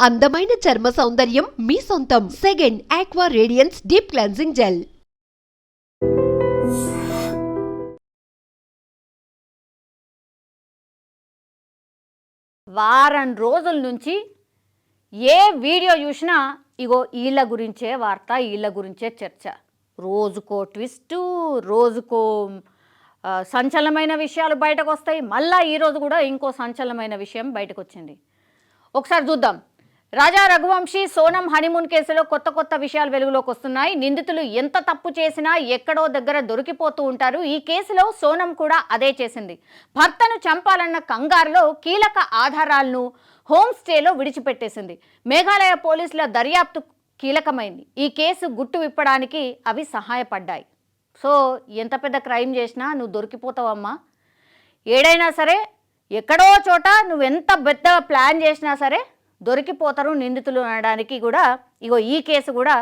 అందమైన చర్మ సౌందర్యం మీ సొంతం. Second aqua radiance deep cleansing gel వారం రోజుల నుంచి ఏ వీడియో చూసినా ఇగో వీళ్ళ గురించే వార్త వీళ్ళ గురించే చర్చ. రోజుకో ట్విస్టు రోజుకో సంచలనమైన విషయాలు బయటకు వస్తాయి మళ్ళా ఈరోజు కూడా ఇంకో సంచలనమైన విషయం బయటకు వచ్చింది ఒకసారి చూద్దాం. రాజా రఘువంశీ సోనం హనీమూన్ కేసులో కొత్త కొత్త విషయాలు వెలుగులోకి వస్తున్నాయి. నిందితులు ఎంత తప్పు చేసినా ఎక్కడో దగ్గర దొరికిపోతూ ఉంటారు. ఈ కేసులో సోనం కూడా అదే చేసింది. భర్తను చంపాలన్న కంగారులో కీలక ఆధారాలను హోమ్ స్టేలో విడిచిపెట్టేసింది. మేఘాలయ పోలీసుల దర్యాప్తు కీలకమైంది. ఈ కేసు గుట్టు విప్పడానికి అవి సహాయపడ్డాయి. సో ఎంత పెద్ద క్రైమ్ చేసినా నువ్వు దొరికిపోతావమ్మా. ఏడైనా సరే ఎక్కడో చోట నువ్వెంత పెద్ద ప్లాన్ చేసినా సరే దొరికిపోతారు నిందితులు అనడానికి కూడా ఇగో ఈ కేసు కూడా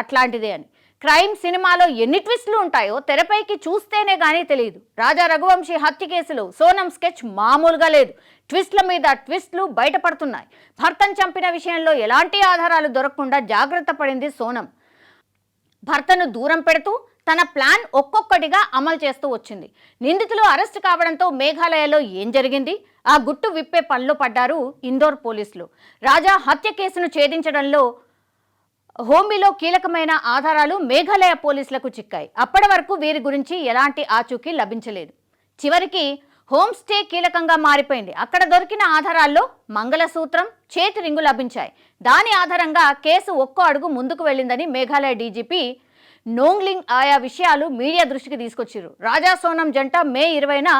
అట్లాంటిదే అని. క్రైమ్ సినిమాలో ఎన్ని ట్విస్టులు ఉంటాయో తెరపైకి చూస్తేనే కానీ తెలియదు రాజా రఘువంశీ హత్య కేసులో సోనం స్కెచ్ మామూలుగా లేదు. ట్విస్ట్ల మీద ట్విస్ట్లు బయటపడుతున్నాయి. భర్తను చంపిన విషయంలో ఎలాంటి ఆధారాలు దొరకకుండా జాగ్రత్త పడింది సోనం. భర్తను దూరం పెడుతూ తన ప్లాన్ ఒక్కొక్కటిగా అమలు చేస్తూ వచ్చింది. నిందితులు అరెస్ట్ కావడంతో మేఘాలయలో ఏం జరిగింది? ఆ గుట్టు విప్పే పనిలో పడ్డారు ఇందోర్ పోలీసులు. రాజా హత్య కేసును ఛేదించడంలో హోమీలో కీలకమైన ఆధారాలు మేఘాలయ పోలీసులకు చిక్కాయి. అప్పటి వరకు వీరి గురించి ఎలాంటి ఆచూకీ లభించలేదు. చివరికి హోమ్ స్టే కీలకంగా మారిపోయింది. అక్కడ దొరికిన ఆధారాల్లో మంగళసూత్రం చేతి రింగు లభించాయి. దాని ఆధారంగా కేసు ఒక్కో అడుగు ముందుకు వెళ్ళిందని మేఘాలయ డీజీపీ నోంగ్లింగ్ ఆయా విషయాలు మీడియా దృష్టికి తీసుకొచ్చారు రాజా సోనం జంట మే ఇరవైన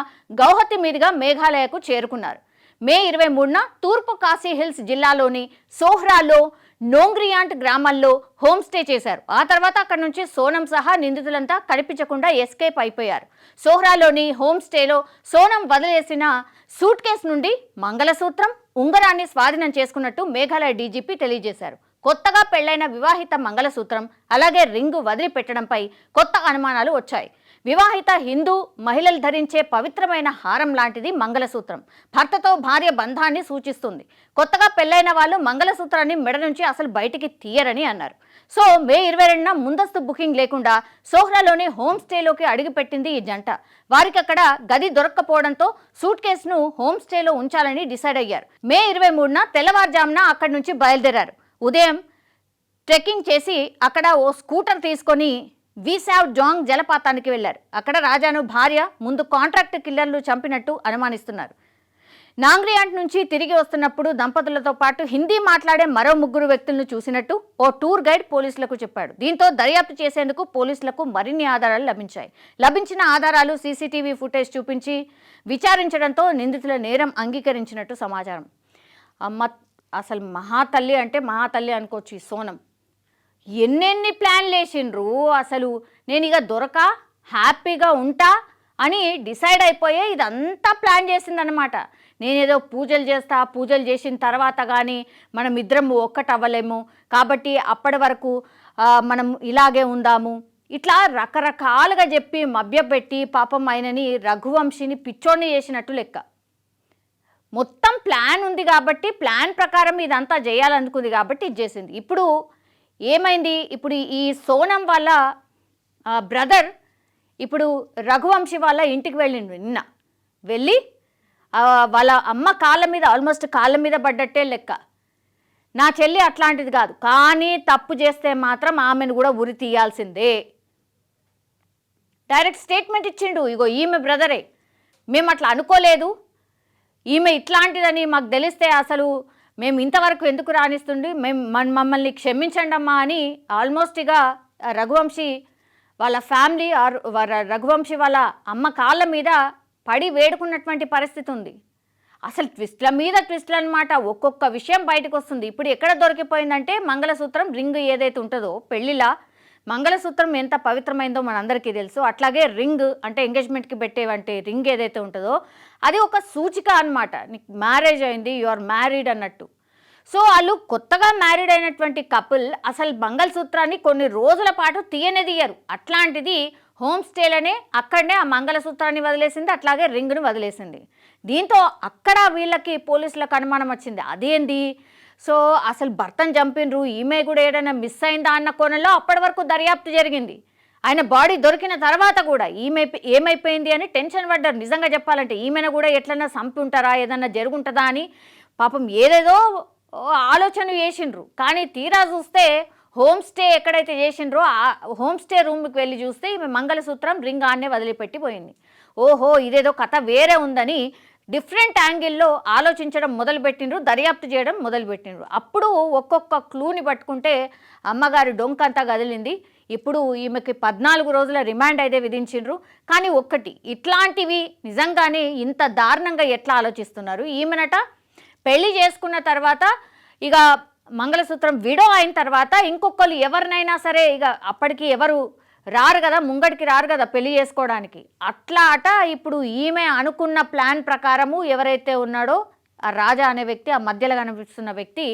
గౌహతి మీదుగా మేఘాలయకు చేరుకున్నారు. మే ఇరవై మూడున తూర్పు కాశీ హిల్స్ జిల్లాలోని సోహ్రాలో నోంగ్రియాంట్ గ్రామాల్లో హోమ్ స్టే చేశారు. ఆ తర్వాత అక్కడి నుంచి సోనం సహా నిందితులంతా కనిపించకుండా ఎస్కేప్ అయిపోయారు. సోహ్రాలోని హోమ్ స్టేలో సోనం వదిలేసిన సూట్ కేసు నుండి మంగళసూత్రం ఉంగరాన్ని స్వాధీనం చేసుకున్నట్టు మేఘాలయ డీజీపీ తెలియజేశారు. కొత్తగా పెళ్ళైన వివాహిత మంగళసూత్రం అలాగే రింగు వదిలిపెట్టడంపై కొత్త అనుమానాలు వచ్చాయి. వివాహిత హిందూ మహిళలు ధరించే పవిత్రమైన హారం లాంటిది మంగళసూత్రం. భర్తతో భార్య బంధాన్ని సూచిస్తుంది. కొత్తగా పెళ్ళైన వాళ్ళు మంగళసూత్రాన్ని మెడ నుంచి అసలు బయటికి తీయరని అన్నారు. సో మే ఇరవై రెండున ముందస్తు బుకింగ్ లేకుండా సోహ్రాలోని హోమ్ స్టేలోకి అడుగుపెట్టింది ఈ జంట. వారికి అక్కడ గది దొరక్కపోవడంతో సూట్ కేసును హోమ్ స్టేలో ఉంచాలని డిసైడ్ అయ్యారు. మే ఇరవై మూడున తెల్లవారుజామున అక్కడి నుంచి బయలుదేరారు. ఉదయం ట్రెక్కింగ్ చేసి అక్కడ ఓ స్కూటర్ తీసుకొని వీసావ్ జాంగ్ జలపాతానికి వెళ్ళారు అక్కడ రాజాను భార్య ముందు కాంట్రాక్ట్ కిల్లర్లు చంపినట్టు అనుమానిస్తున్నారు. నాంగ్రియాంట్ నుంచి తిరిగి వస్తున్నప్పుడు దంపతులతో పాటు హిందీ మాట్లాడే మరో ముగ్గురు వ్యక్తులను చూసినట్టు ఓ టూర్ గైడ్ పోలీసులకు చెప్పాడు. దీంతో దర్యాప్తు చేసేందుకు పోలీసులకు మరిన్ని ఆధారాలు లభించాయి. లభించిన ఆధారాలు సీసీటీవీ ఫుటేజ్ చూపించి విచారించడంతో నిందితుల నేరం అంగీకరించినట్టు సమాచారం. అసలు మహాతల్లి అంటే మహాతల్లి అనుకోవచ్చు ఈ సోనం. ఎన్నెన్ని ప్లాన్లు వేసిండ్రు? అసలు నేను ఇక దొరక హ్యాపీగా ఉంటా అని డిసైడ్ అయిపోయే ఇదంతా ప్లాన్ చేసిందనమాట నేనేదో పూజలు చేస్తా పూజలు చేసిన తర్వాత కానీ మనం ఇద్దరం ఒక్కటవ్వలేము కాబట్టి అప్పటి వరకు మనం ఇలాగే ఉందాము. ఇట్లా రకరకాలుగా చెప్పి మభ్యపెట్టి పాపం ఆయనని రఘువంశిని పిచ్చోడిని చేసినట్టు లెక్క. మొత్తం ప్లాన్ ఉంది కాబట్టి ప్లాన్ ప్రకారం ఇదంతా చేయాలనుకుంది కాబట్టి ఇది చేసింది. ఇప్పుడు ఏమైంది? ఇప్పుడు ఈ సోనం వాళ్ళ బ్రదర్ ఇప్పుడు రఘువంశి వాళ్ళ ఇంటికి వెళ్ళిండు నిన్న. వెళ్ళి వాళ్ళ అమ్మ కాళ్ళ మీద ఆల్మోస్ట్ కాళ్ళ మీద పడ్డట్టే లెక్క. నా చెల్లి అట్లాంటిది కాదు. కానీ తప్పు చేస్తే మాత్రం ఆమెను కూడా ఉరి తీయాల్సిందే. డైరెక్ట్ స్టేట్మెంట్ ఇచ్చిండు. ఇగో ఈమె బ్రదరే మేము అట్లా అనుకోలేదు. ఈమె ఇట్లాంటిదని మాకు తెలిస్తే అసలు మేము ఇంతవరకు ఎందుకు రాణిస్తుండి? మేము మమ్మల్ని క్షమించండి అమ్మా అని ఆల్మోస్ట్ రఘువంశీ వాళ్ళ ఫ్యామిలీ ఆర్ రఘువంశీ వాళ్ళ అమ్మ కాళ్ళ మీద పడి వేడుకున్నటువంటి పరిస్థితి ఉంది. అసలు ట్విస్ట్ల మీద ట్విస్ట్లు అనమాట ఒక్కొక్క విషయం బయటకు వస్తుంది ఇప్పుడు ఎక్కడ దొరికిపోయిందంటే మంగళసూత్రం రింగ్ ఏదైతే ఉంటుందో పెళ్ళిలా మంగళసూత్రం ఎంత పవిత్రమైందో మనందరికీ తెలుసు. అట్లాగే రింగ్ అంటే ఎంగేజ్మెంట్కి పెట్టేవంటి రింగ్ ఏదైతే ఉంటుందో అది ఒక సూచిక అన్నమాట. నీకు మ్యారేజ్ అయింది యు ఆర్ మ్యారీడ్ అన్నట్టు. సో వాళ్ళు కొత్తగా మ్యారీడ్ అయినటువంటి కపుల్ అసలు మంగళసూత్రాన్ని కొన్ని రోజుల పాటు తీయనిదియ్యరు. అట్లాంటిది హోమ్ స్టేలోనే అక్కడనే ఆ మంగళసూత్రాన్ని వదిలేసింది అట్లాగే రింగ్ను వదిలేసింది. దీంతో అక్కడ వీళ్ళకి పోలీసులకు అనుమానం వచ్చింది. అదేంది? సో అసలు భర్తను చంపినరు ఈమె కూడా ఏదైనా మిస్ అయిందా అన్న కోణంలో అప్పటి వరకు దర్యాప్తు జరిగింది. ఆయన బాడీ దొరికిన తర్వాత కూడా ఈమె ఏమైపోయింది అని టెన్షన్ పడ్డారు. నిజంగా చెప్పాలంటే ఈమెను కూడా ఎట్లన్నా చంపి ఉంటారా ఏదన్నా జరుగుంటుందా అని పాపం ఏదేదో ఓ ఆలోచన చేసిండ్రు. కానీ తీరా చూస్తే హోమ్ స్టే ఎక్కడైతే చేసిండ్రో ఆ హోమ్ స్టే రూమ్కి వెళ్ళి చూస్తే ఈమె మంగళసూత్రం రింగ్ ఆన్నే వదిలిపెట్టిపోయింది ఓహో ఇదేదో కథ వేరే ఉందని డిఫరెంట్ యాంగిల్లో ఆలోచించడం మొదలుపెట్టిండ్రు దర్యాప్తు చేయడం మొదలుపెట్టిండ్రు. అప్పుడు ఒక్కొక్క క్లూని పట్టుకుంటే అమ్మగారి డొంక అంతా కదిలింది. ఇప్పుడు ఈమెకి పద్నాలుగు రోజుల రిమాండ్ అయితే విధించిండ్రు. కానీ ఒక్కటి ఇట్లాంటివి నిజంగానే ఇంత దారుణంగా ఎట్లా ఆలోచిస్తున్నారు? ఈమెనట పెళ్ళి చేసుకున్న తర్వాత ఇక మంగళసూత్రం విడో అయిన తర్వాత ఇంకొకరు ఎవరినైనా సరే ఇక అప్పటికి ఎవరు రారు కదా ముంగడికి రారు కదా పెళ్ళి చేసుకోవడానికి. అట్లా అట ఇప్పుడు ఈమె అనుకున్న ప్లాన్ ప్రకారము ఎవరైతే ఉన్నాడో ఆ రాజా అనే వ్యక్తి ఆ మధ్యలో కనిపిస్తున్న వ్యక్తి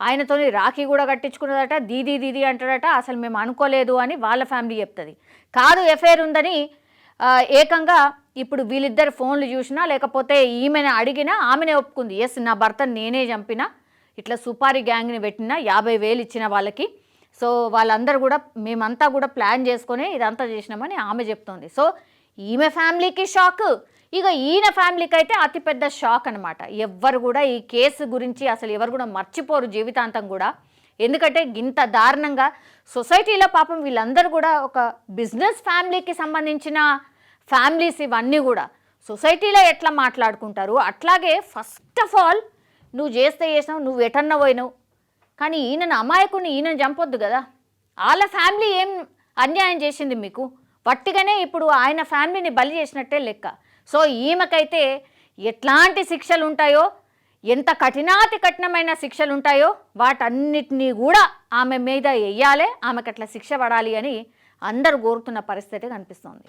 ఆయనతోని రాఖీ కూడా కట్టించుకున్నదట దీదీ దీదీ అంటాడట అసలు మేము అనుకోలేదు అని వాళ్ళ ఫ్యామిలీ చెప్తుంది. కాదు ఎఫ్ఐఆర్ ఉందని ఏకంగా ఇప్పుడు వీళ్ళిద్దరు ఫోన్లు చూసినా లేకపోతే ఈమెను అడిగినా ఆమెనే ఒప్పుకుంది. ఎస్ నా భర్త నేనే చంపిన ఇట్లా సుపారీ గ్యాంగ్ని పెట్టిన యాభై వేలు ఇచ్చిన వాళ్ళకి సో వాళ్ళందరూ కూడా మేమంతా కూడా ప్లాన్ చేసుకొని ఇదంతా చేసినామని ఆమె చెప్తోంది. సో ఈమె ఫ్యామిలీకి షాక్. ఇక ఈయన ఫ్యామిలీకి అయితే అతిపెద్ద షాక్ అనమాట ఎవ్వరు కూడా ఈ కేసు గురించి అసలు ఎవరు కూడా మర్చిపోరు జీవితాంతం కూడా. ఎందుకంటే ఇంత దారుణంగా సొసైటీలో పాపం వీళ్ళందరూ కూడా ఒక బిజినెస్ ఫ్యామిలీకి సంబంధించిన ఫ్యామిలీస్ ఇవన్నీ కూడా. సొసైటీలో ఎట్లా మాట్లాడుకుంటారు? అట్లాగే ఫస్ట్ ఆఫ్ ఆల్ నువ్వు చేస్తే చేసినావు నువ్వు ఎటన్నా పోయినావు? కానీ ఈయనను అమాయకుని ఈయనను చంపొద్దు కదా. వాళ్ళ ఫ్యామిలీ ఏం అన్యాయం చేసింది మీకు? వట్టిగానే ఇప్పుడు ఆయన ఫ్యామిలీని బలి చేసినట్టే లెక్క. సో ఈమెకైతే ఎట్లాంటి శిక్షలు ఉంటాయో ఎంత కఠినాతి కఠినమైన శిక్షలు ఉంటాయో వాటన్నిటినీ కూడా ఆమె మీద వెయ్యాలి ఆమెకు అట్లా శిక్ష పడాలి అని అందరు కోరుతున్న పరిస్థితి కనిపిస్తోంది.